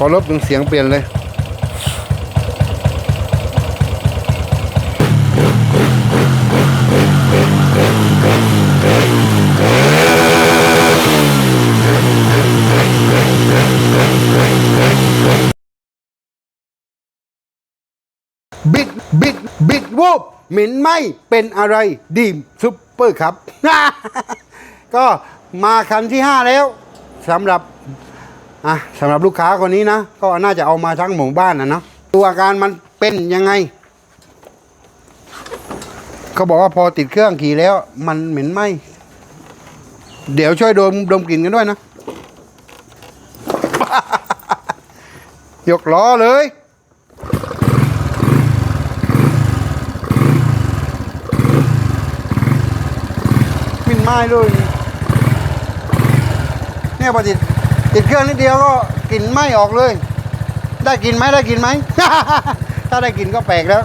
พอลบถึงเสียงเปลี่ยนเลย บิด บิด บิดวูบเหม็นไหมเป็นอะไรดีมซุปเปอร์ครับ ก็มาคันที่ 5 แล้วสำหรับ อะสำหรับลูกค้าคนนี้นะ ก็น่าจะเอามาทั้งหมู่บ้านนะเนาะตัวอาการมันเป็นยังไง เขาบอกว่าพอติดเครื่องขี่แล้ว มันเหม็นไหมเดี๋ยวช่วยดมดมกลิ่นกันด้วยนะ ยกล้อเลย มินไม้เลย เนี่ยพอติด ติดเครื่องนิดเดียวก็กลิ่นไหม้ออกเลย ได้กินไหมได้กินไหม ถ้าได้กินก็แปลกแล้ว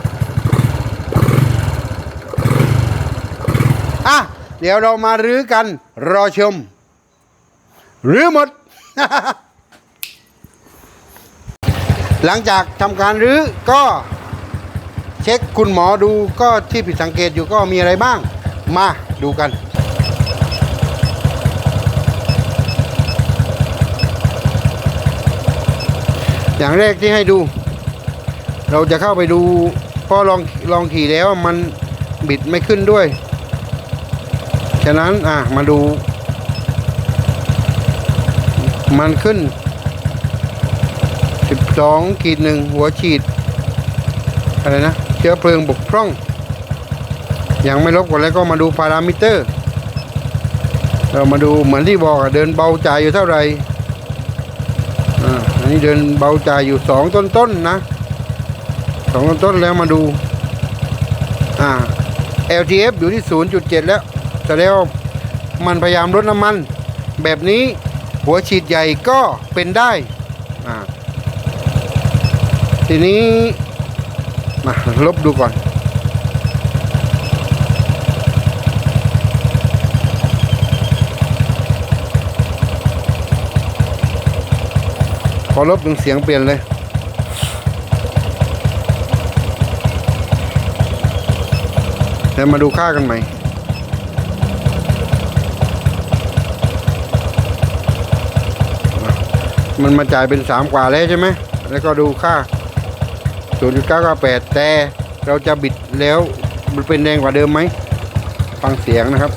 อะ เดี๋ยวเรามารื้อกันรอชม รื้อหมด หลังจากทำการรื้อก็เช็คคุณหมอดูก็ที่ผิดสังเกตอยู่ก็มีอะไรบ้าง มาดูกัน อย่างแรกที่ให้ดู เราจะเข้าไปดูพราะลองลองขี่แล้วมันบิดไม่ขึ้นด้วย ฉะนั้นอะมาดู มันขึ้น 12ขีดหนึ่งหัวฉีด อะไรนะ เชื้อเพลิงบกพร่อง ยังไม่ลบกดแล้วก็มาดูพารามิเตอร์ เรามาดูเหมือนที่บอกเดินเบาใจอยู่เท่าไหร่อ่า อันนี้เดินเบาจ่ายอยู่สองต้นๆนนะสองต้นๆแล้วมาดู อ่า LTF อยู่ที่ 0.7 แล้วแสดงว่ามันพยายามลดน้ำมัน แบบนี้หัวฉีดใหญ่ก็เป็นได้ อ่า ทีนี้มาลบดูก่อน พอลบถึงเสียงเปลี่ยนเลยแล้วมาดูค่ากันใหม่มันมาจ่ายเป็นสามกว่าแล้วใช่ไหม แล้วก็ดูค่า 0.998 แต่เราจะบิดแล้วมันเป็นแรงกว่าเดิมไหม ฟังเสียงนะครับ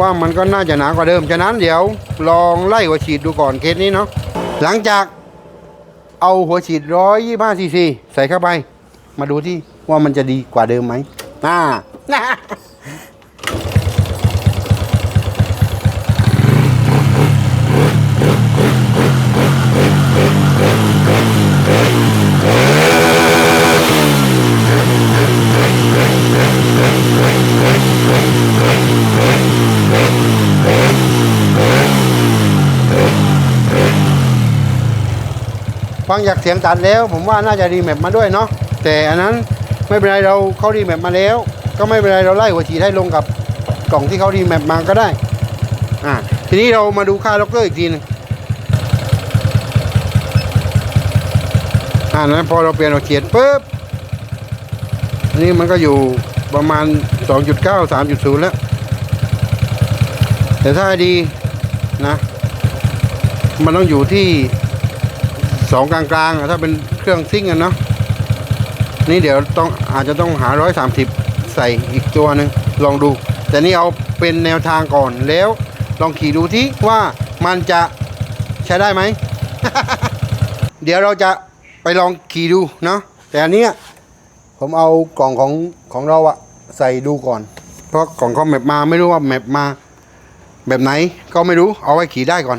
ว่ามันก็น่าจะหนากว่าเดิมฉะนั้นเดี๋ยวลองไล่หัวฉีดดูก่อนเคสนี้เนาะหลังจากเอาหัวฉีดร้อยยี่ห้าซีซีใส่เข้าไป มาดูที่ว่ามันจะดีกว่าเดิมไหมอ่า ฟังจากเสียงตัดแล้ว ผมว่าน่าจะรีแมปมาด้วยเนาะแต่อันนั้นไม่เป็นไรเราเขารีแมปมาแล้ว ก็ไม่เป็นไรเราไล่หัวฉีดให้ลงกับกล่องที่เขารีแมปมาก็ได้อ่าทีนี้เรามาดูค่าล็อกเกอร์อีกทีหนึงอ่านั้นพอเราเปลี่ยนหัวเฉียดปุ๊บอันนี้มันก็อยู่ประมาณ 2.9 3.0 แล้ว แต่ถ้าดีนะ มันต้องอยู่ที่ สองกลางๆอะถ้าเป็นเครื่องซิ่งกันเนาะนี่เดี๋ยวต้องอาจจะต้องหาร้อยสามสิบใส่อีกตัวหนึ่งลองดู แต่นี่เอาเป็นแนวทางก่อนแล้ว ลองขี่ดูที่ว่ามันจะใช้ได้ไหม เดี๋ยวเราจะไปลองขี่ดูเนาะแต่อันนี้ผมเอากล่องของของเราอะใส่ดูก่อน เพราะกล่องเขาแมปมาไม่รู้ว่าแมปมาแบบไหนก็ไม่รู้เอาไว้ขี่ได้ก่อน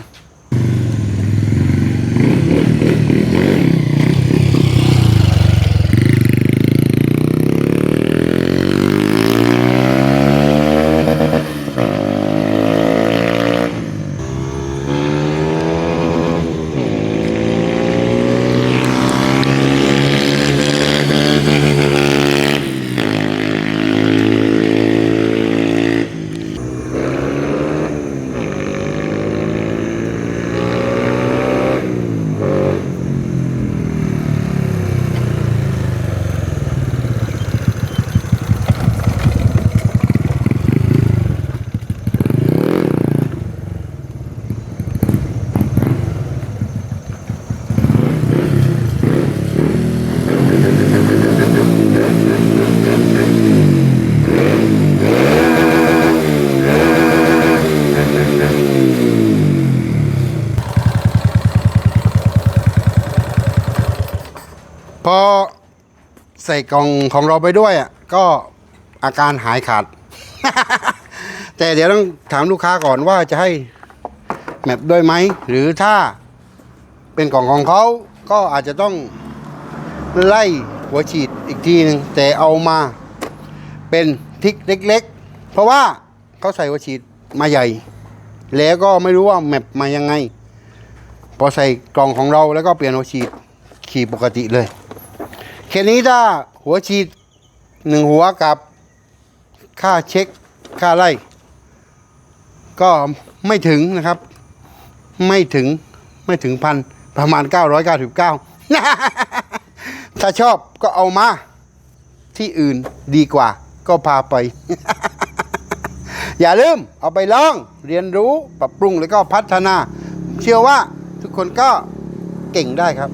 อใส่กล่องของเราไปด้วยอะก็อาการหายขาด แต่เดี๋ยวต้องถามลูกค้าก่อนว่าจะให้แมปด้วยไหม หรือถ้าเป็นกล่องของเขาก็อาจจะต้องไล่หัวฉีดอีกทีหนึ่งแต่เอามาเป็นทิกเล็ก ๆ เพราะว่าเขาใส่หัวฉีดมาใหญ่ แล้วก็ไม่รู้ว่าแมปมายังไง พอใส่กล่องของเราแล้วก็เปลี่ยนหัวฉีดขี่ปกติเลย แค่นี้ถ้าหัวฉีดหนึ่งหัวกับค่าเช็คค่าไล่ก็ไม่ถึงนะครับ ไม่ถึงไม่ถึงพันประมาณ 999 ถ้าชอบก็เอามา ที่อื่นดีกว่าก็พาไป อย่าลืมเอาไปลองเรียนรู้ปรับปรุงแล้วก็พัฒนา เชื่อว่าทุกคนก็เก่งได้ครับ